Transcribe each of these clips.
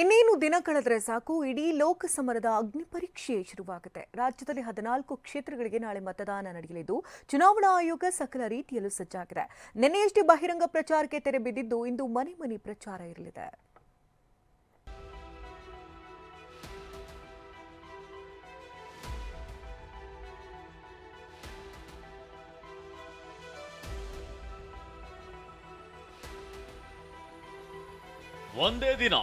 ಇನ್ನೇನು ದಿನ ಕಳೆದರೆ ಸಾಕು, ಇಡೀ ಲೋಕಸಮರದ ಅಗ್ನಿ ಪರೀಕ್ಷೆ ಶುರುವಾಗುತ್ತೆ. ರಾಜ್ಯದಲ್ಲಿ ಹದಿನಾಲ್ಕು ಕ್ಷೇತ್ರಗಳಿಗೆ ನಾಳೆ ಮತದಾನ ನಡೆಯಲಿದ್ದು, ಚುನಾವಣಾ ಆಯೋಗ ಸಕಲ ರೀತಿಯಲ್ಲೂ ಸಜ್ಜಾಗಿದೆ. ನಿನ್ನೆಯಷ್ಟೇ ಬಹಿರಂಗ ಪ್ರಚಾರಕ್ಕೆ ತೆರೆ ಬಿದ್ದಿದ್ದು, ಇಂದು ಮನೆ ಮನೆ ಪ್ರಚಾರ ಇರಲಿದೆ. ಒಂದೇ ದಿನ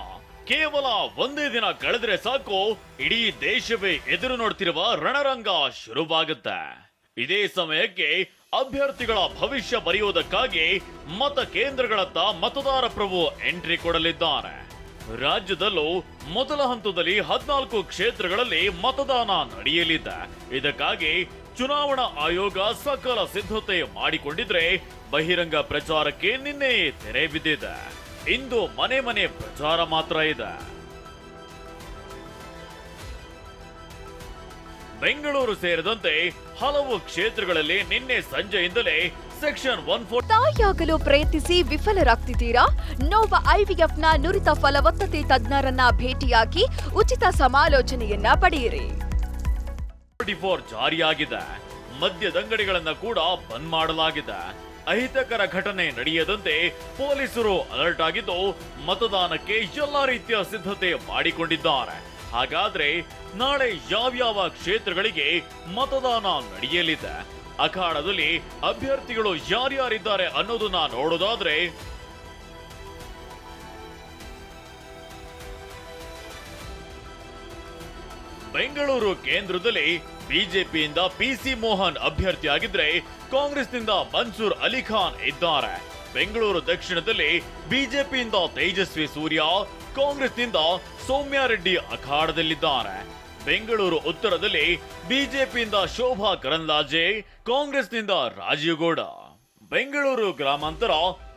ಕೇವಲ ಒಂದೇ ದಿನ ಕಳೆದ್ರೆ ಸಾಕು, ಇಡೀ ದೇಶವೇ ಎದುರು ನೋಡ್ತಿರುವ ರಣರಂಗ ಶುರುವಾಗುತ್ತೆ. ಇದೇ ಸಮಯಕ್ಕೆ ಅಭ್ಯರ್ಥಿಗಳ ಭವಿಷ್ಯ ಬರೆಯುವುದಕ್ಕಾಗಿ ಮತ ಕೇಂದ್ರಗಳತ್ತ ಮತದಾರ ಪ್ರಭು ಎಂಟ್ರಿ ಕೊಡಲಿದ್ದಾರೆ. ರಾಜ್ಯದಲ್ಲೂ ಮೊದಲ ಹಂತದಲ್ಲಿ ಹದಿನಾಲ್ಕು ಕ್ಷೇತ್ರಗಳಲ್ಲಿ ಮತದಾನ ನಡೆಯಲಿದೆ. ಇದಕ್ಕಾಗಿ ಚುನಾವಣಾ ಆಯೋಗ ಸಕಲ ಸಿದ್ಧತೆ ಮಾಡಿಕೊಂಡಿದ್ರೆ ಬಹಿರಂಗ ಪ್ರಚಾರಕ್ಕೆ ನಿನ್ನೆ ತೆರೆ ಬಿದ್ದಿದೆ. ಇಂದು ಮನೆ ಮನೆ ಪ್ರಚಾರ ಮಾತ್ರ ಇದೆ. ಬೆಂಗಳೂರು ಸೇರಿದಂತೆ ಹಲವು ಕ್ಷೇತ್ರಗಳಲ್ಲಿ ನಿನ್ನೆ ಸಂಜೆಯಿಂದಲೇ ಸೆಕ್ಷನ್ ಒನ್ ಫೋರ್ ತಾಯಿಯಾಗಲು ಪ್ರಯತ್ನಿಸಿ ವಿಫಲರಾಗ್ತಿದ್ದೀರಾ? ನೋವ ಐವಿಎಫ್ನ ನುರಿತ ಫಲವತ್ತತೆ ತಜ್ಞರನ್ನ ಭೇಟಿಯಾಗಿ ಉಚಿತ ಸಮಾಲೋಚನೆಯನ್ನ ಪಡೆಯಿರಿ. ಫೋರ್ ಜಾರಿಯಾಗಿದೆ. ಮದ್ಯದಂಗಡಿಗಳನ್ನ ಕೂಡ ಬಂದ್ ಮಾಡಲಾಗಿದೆ. ಅಹಿತಕರ ಘಟನೆ ನಡೆಯದಂತೆ ಪೊಲೀಸರು ಅಲರ್ಟ್ ಆಗಿದ್ದು ಮತದಾನಕ್ಕೆ ಎಲ್ಲ ರೀತಿಯ ಸಿದ್ಧತೆ ಮಾಡಿಕೊಂಡಿದ್ದಾರೆ. ಹಾಗಾದ್ರೆ ನಾಳೆ ಯಾವ್ಯಾವ ಕ್ಷೇತ್ರಗಳಿಗೆ ಮತದಾನ ನಡೆಯಲಿದೆ? ಅಖಾಡದಲ್ಲಿ ಅಭ್ಯರ್ಥಿಗಳು ಯಾರ್ಯಾರಿದ್ದಾರೆ ಅನ್ನೋದನ್ನ ನೋಡೋದಾದ್ರೆ ಬೆಂಗಳೂರು ಕೇಂದ್ರದಲ್ಲಿ ಬಿಜೆಪಿಯಿಂದ ಪಿಸಿ ಮೋಹನ್ ಅಭ್ಯರ್ಥಿಯಾಗಿದ್ರೆ ಕಾಂಗ್ರೆಸ್ನಿಂದ ಮನ್ಸೂರ್ ಅಲಿಖಾನ್ ಇದ್ದಾರೆ. ಬೆಂಗಳೂರು ದಕ್ಷಿಣದಲ್ಲಿ ಬಿಜೆಪಿಯಿಂದ ತೇಜಸ್ವಿ ಸೂರ್ಯ, ಕಾಂಗ್ರೆಸ್ನಿಂದ ಸೌಮ್ಯಾರೆಡ್ಡಿ ಅಖಾಡದಲ್ಲಿದ್ದಾರೆ. ಬೆಂಗಳೂರು ಉತ್ತರದಲ್ಲಿ ಬಿಜೆಪಿಯಿಂದ ಶೋಭಾ ಕರಂದ್ಲಾಜೆ, ಕಾಂಗ್ರೆಸ್ನಿಂದ ರಾಜೀವ್ ಗೌಡ. ಬೆಂಗಳೂರು ಗ್ರಾಮಾಂತರ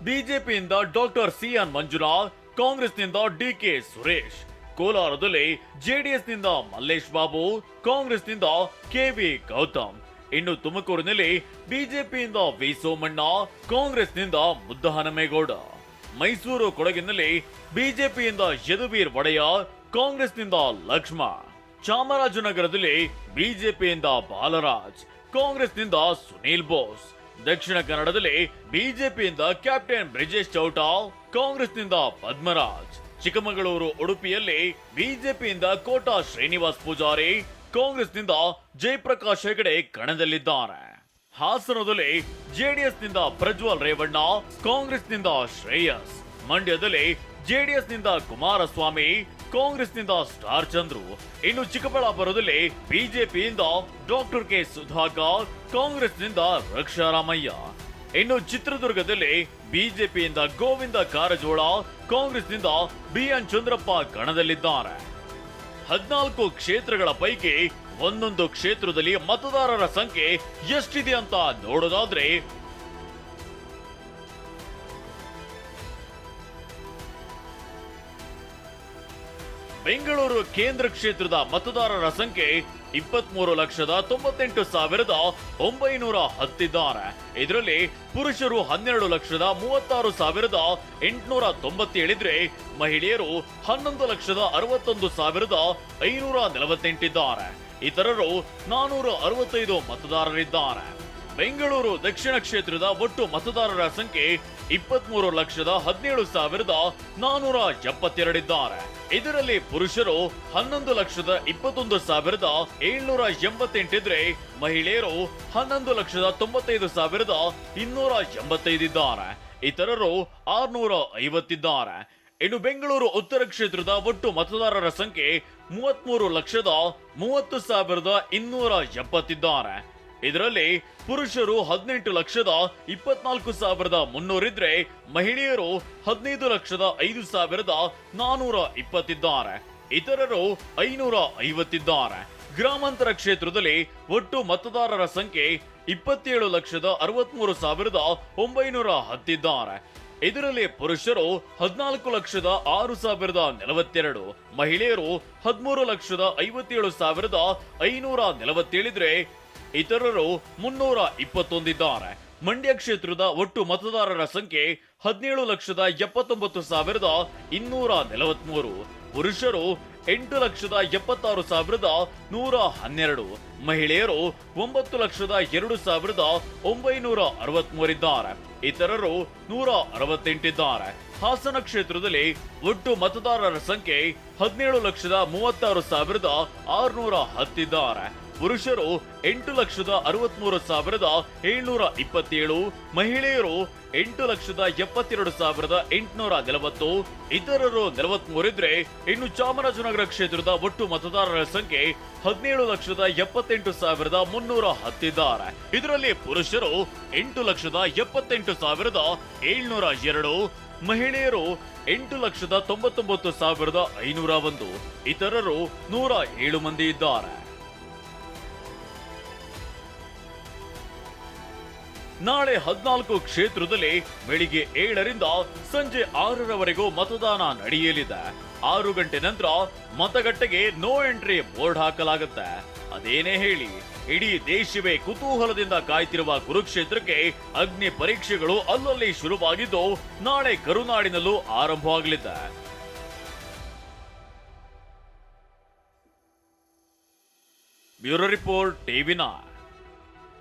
ಬಿಜೆಪಿಯಿಂದ ಡಾಕ್ಟರ್ ಸಿಎನ್ ಮಂಜುನಾಥ್, ಕಾಂಗ್ರೆಸ್ನಿಂದ ಡಿಕೆ ಸುರೇಶ್. ಕೋಲಾರದಲ್ಲಿ ಜೆಡಿಎಸ್ನಿಂದ ಮಲ್ಲೇಶ್ ಬಾಬು, ಕಾಂಗ್ರೆಸ್ನಿಂದ ಕೆವಿ ಗೌತಮ್. ಇನ್ನು ತುಮಕೂರಿನಲ್ಲಿ ಬಿಜೆಪಿಯಿಂದ ವಿ. ಸೋಮಣ್ಣ, ಕಾಂಗ್ರೆಸ್ನಿಂದ ಮುದ್ದಹನಮೇಗೌಡ ಮೈಸೂರು ಕೊಡಗಿನಲ್ಲಿ ಬಿಜೆಪಿಯಿಂದ ಯದುವೀರ್ ಒಡೆಯರ್ ಕಾಂಗ್ರೆಸ್ನಿಂದ ಲಕ್ಷ್ಮಣ್ ಚಾಮರಾಜನಗರದಲ್ಲಿ ಬಿಜೆಪಿಯಿಂದ ಬಾಲರಾಜ್, ಕಾಂಗ್ರೆಸ್ನಿಂದ ಸುನೀಲ್ ಬೋಸ್. ದಕ್ಷಿಣ ಕನ್ನಡದಲ್ಲಿ ಬಿಜೆಪಿಯಿಂದ ಕ್ಯಾಪ್ಟನ್ ಬ್ರಿಜೇಶ್ ಚೌಟಾ, ಕಾಂಗ್ರೆಸ್ನಿಂದ ಪದ್ಮರಾಜ್. ಚಿಕ್ಕಮಗಳೂರು, ಉಡುಪಿಯಲ್ಲಿ ಬಿಜೆಪಿಯಿಂದ ಕೋಟಾ ಶ್ರೀನಿವಾಸ್ ಪೂಜಾರಿ, ಕಾಂಗ್ರೆಸ್ನಿಂದ ಜಯಪ್ರಕಾಶ್ ಹೆಗಡೆ ಕಣದಲ್ಲಿದ್ದಾರೆ. ಹಾಸನದಲ್ಲಿ ಜೆಡಿಎಸ್ನಿಂದ ಪ್ರಜ್ವಲ್ ರೇವಣ್ಣ, ಕಾಂಗ್ರೆಸ್ನಿಂದ ಶ್ರೇಯಸ್. ಮಂಡ್ಯದಲ್ಲಿ ಜೆಡಿಎಸ್ನಿಂದ ಕುಮಾರಸ್ವಾಮಿ, ಕಾಂಗ್ರೆಸ್ನಿಂದ ಸ್ಟಾರ್ ಚಂದ್ರು. ಇನ್ನು ಚಿಕ್ಕಬಳ್ಳಾಪುರದಲ್ಲಿ ಬಿಜೆಪಿಯಿಂದ ಡಾಕ್ಟರ್ ಕೆ ಸುಧಾಕರ್, ಕಾಂಗ್ರೆಸ್ನಿಂದ ರಕ್ಷಾರಾಮಯ್ಯ. ಇನ್ನು ಚಿತ್ರದುರ್ಗದಲ್ಲಿ ಬಿಜೆಪಿಯಿಂದ ಗೋವಿಂದ ಕಾರಜೋಳ, ಕಾಂಗ್ರೆಸ್ನಿಂದ ಬಿಎನ್ ಚಂದ್ರಪ್ಪ ಕಣದಲ್ಲಿದ್ದಾರೆ. ಹದಿನಾಲ್ಕು ಕ್ಷೇತ್ರಗಳ ಪೈಕಿ ಒಂದೊಂದು ಕ್ಷೇತ್ರದಲ್ಲಿ ಮತದಾರರ ಸಂಖ್ಯೆ ಎಷ್ಟಿದೆ ಅಂತ ನೋಡೋದಾದ್ರೆ, ಬೆಂಗಳೂರು ಕೇಂದ್ರ ಕ್ಷೇತ್ರದ ಮತದಾರರ ಸಂಖ್ಯೆ ಇಪ್ಪತ್ಮೂರು ಲಕ್ಷದ ತೊಂಬತ್ತೆಂಟು ಸಾವಿರದ ಒಂಬೈನೂರ ಹತ್ತಿದ್ದಾರೆ. ಇದರಲ್ಲಿ ಪುರುಷರು ಹನ್ನೆರಡು ಲಕ್ಷದ ಮೂವತ್ತಾರು ಸಾವಿರದ ಎಂಟುನೂರ ತೊಂಬತ್ತೇಳಿದ್ರೆ ಮಹಿಳೆಯರು ಹನ್ನೊಂದು ಲಕ್ಷದ ಅರವತ್ತೊಂದು ಸಾವಿರದ ಐನೂರ ನಲವತ್ತೆಂಟಿದ್ದಾರೆ. ಇತರರು ನಾನೂರ ಅರವತ್ತೈದು ಮತದಾರರಿದ್ದಾರೆ. ಬೆಂಗಳೂರು ದಕ್ಷಿಣ ಕ್ಷೇತ್ರದ ಒಟ್ಟು ಮತದಾರರ ಸಂಖ್ಯೆ ಇಪ್ಪತ್ಮೂರು ಲಕ್ಷದ ಹದಿನೇಳು ಸಾವಿರದ ನಾನೂರ ಎಪ್ಪತ್ತೆರಡಿದ್ದಾರೆ. ಇದರಲ್ಲಿ ಪುರುಷರು ಹನ್ನೊಂದು ಲಕ್ಷದ ಇಪ್ಪತ್ತೊಂದು ಸಾವಿರದ ಏಳ್ನೂರ ಎಂಬತ್ತೆಂಟಿದ್ರೆ ಮಹಿಳೆಯರು ಹನ್ನೊಂದು ಲಕ್ಷದ ತೊಂಬತ್ತೈದು ಸಾವಿರದ ಇನ್ನೂರ ಎಂಬತ್ತೈದಿದ್ದಾರೆ ಇತರರು ಆರ್ನೂರ ಐವತ್ತಿದ್ದಾರೆ. ಇನ್ನು ಬೆಂಗಳೂರು ಉತ್ತರ ಕ್ಷೇತ್ರದ ಒಟ್ಟು ಮತದಾರರ ಸಂಖ್ಯೆ ಮೂವತ್ಮೂರು ಲಕ್ಷದ ಮೂವತ್ತು ಸಾವಿರದ ಇನ್ನೂರ ಎಪ್ಪತ್ತಿದ್ದಾರೆ. ಇದರಲ್ಲಿ ಪುರುಷರು ಹದಿನೆಂಟು ಲಕ್ಷದ ಇಪ್ಪತ್ನಾಲ್ಕು ಸಾವಿರದ ಮುನ್ನೂರಿದ್ರೆ ಮಹಿಳೆಯರು ಹದಿನೈದು ಲಕ್ಷದ ಐದು ಸಾವಿರದ ನಾನೂರ ಇಪ್ಪತ್ತಿದ್ದಾರೆ. ಇತರರು ಐನೂರ ಐವತ್ತಿದ್ದಾರೆ. ಗ್ರಾಮಾಂತರ ಕ್ಷೇತ್ರದಲ್ಲಿ ಒಟ್ಟು ಮತದಾರರ ಸಂಖ್ಯೆ ಇಪ್ಪತ್ತೇಳು ಲಕ್ಷದ ಅರವತ್ಮೂರು ಸಾವಿರದ ಒಂಬೈನೂರ ಹತ್ತಿದ್ದಾರೆ. ಇದರಲ್ಲಿ ಪುರುಷರು ಹದಿನಾಲ್ಕು ಲಕ್ಷದ ಆರು ಸಾವಿರದ ನಲವತ್ತೆರಡು, ಮಹಿಳೆಯರು ಹದಿಮೂರು ಲಕ್ಷದ ಐವತ್ತೇಳು ಸಾವಿರದ ಐನೂರ ನಲವತ್ತೇಳಿದ್ರೆ ಇತರರು ಮುನ್ನೂರ ಇಪ್ಪತ್ತೊಂದಿದ್ದಾರೆ. ಮಂಡ್ಯ ಕ್ಷೇತ್ರದ ಒಟ್ಟು ಮತದಾರರ ಸಂಖ್ಯೆ ಹದಿನೇಳು ಲಕ್ಷದ ಎಪ್ಪತ್ತೊಂಬತ್ತು ಸಾವಿರದ ಇನ್ನೂರ ನಲವತ್ಮೂರು. ಪುರುಷರು ಎಂಟು ಲಕ್ಷದ ಎಪ್ಪತ್ತಾರು ಸಾವಿರದ ನೂರ ಹನ್ನೆರಡು. ಮಹಿಳೆಯರು ಒಂಬತ್ತು ಲಕ್ಷದ ಎರಡು ಸಾವಿರದ ಒಂಬೈನೂರ ಅರವತ್ಮೂರಿದ್ದಾರೆ. ಇತರರು ನೂರ ಅರವತ್ತೆಂಟಿದ್ದಾರೆ. ಹಾಸನ ಕ್ಷೇತ್ರದಲ್ಲಿ ಒಟ್ಟು ಮತದಾರರ ಸಂಖ್ಯೆ ಹದಿನೇಳು ಲಕ್ಷದ ಮೂವತ್ತಾರು ಸಾವಿರದ ಆರುನೂರ ಹತ್ತಿದ್ದಾರೆ. ಪುರುಷರು ಎಂಟು ಲಕ್ಷದ ಅರವತ್ಮೂರು ಸಾವಿರದ ಏಳ್ನೂರ ಇಪ್ಪತ್ತೇಳು, ಮಹಿಳೆಯರು ಎಂಟು ಲಕ್ಷದ ಎಪ್ಪತ್ತೆರಡು ಸಾವಿರದ ಎಂಟುನೂರ ನಲವತ್ತು, ಇತರರು ನಲವತ್ಮೂರಿದ್ರೆ ಇನ್ನು ಚಾಮರಾಜನಗರ ಕ್ಷೇತ್ರದ ಒಟ್ಟು ಮತದಾರರ ಸಂಖ್ಯೆ ಹದಿನೇಳು ಲಕ್ಷದ ಎಪ್ಪತ್ತೆಂಟು ಸಾವಿರದ ಮುನ್ನೂರ ಹತ್ತಿದ್ದಾರೆ. ಇದರಲ್ಲಿ ಪುರುಷರು ಎಂಟು ಲಕ್ಷದ ಎಪ್ಪತ್ತೆಂಟು ಸಾವಿರದ ಏಳ್ನೂರ ಎರಡು, ಮಹಿಳೆಯರು ಎಂಟು ಲಕ್ಷದ ತೊಂಬತ್ತೊಂಬತ್ತು ಸಾವಿರದ ಐನೂರ ಒಂದು, ಇತರರು ನೂರ ಏಳು ಮಂದಿ ಇದ್ದಾರೆ. ನಾಳೆ ಹದಿನಾಲ್ಕು ಕ್ಷೇತ್ರದಲ್ಲಿ ಬೆಳಿಗ್ಗೆ ಏಳರಿಂದ ಸಂಜೆ ಆರರವರೆಗೂ ಮತದಾನ ನಡೆಯಲಿದೆ. ಆರು ಗಂಟೆ ನಂತರ ಮತಗಟ್ಟೆಗೆ ನೋ ಎಂಟ್ರಿ ಬೋರ್ಡ್ ಹಾಕಲಾಗುತ್ತೆ. ಅದೇನೇ ಹೇಳಿ, ಇಡೀ ದೇಶವೇ ಕುತೂಹಲದಿಂದ ಕಾಯ್ತಿರುವ ಕುರುಕ್ಷೇತ್ರಕ್ಕೆ ಅಗ್ನಿ ಪರೀಕ್ಷೆಗಳು ಅಲ್ಲಲ್ಲಿ ಶುರುವಾಗಿದ್ದು, ನಾಳೆ ಕರುನಾಡಿನಲ್ಲೂ ಆರಂಭವಾಗಲಿದೆ. Bureau report TV nine.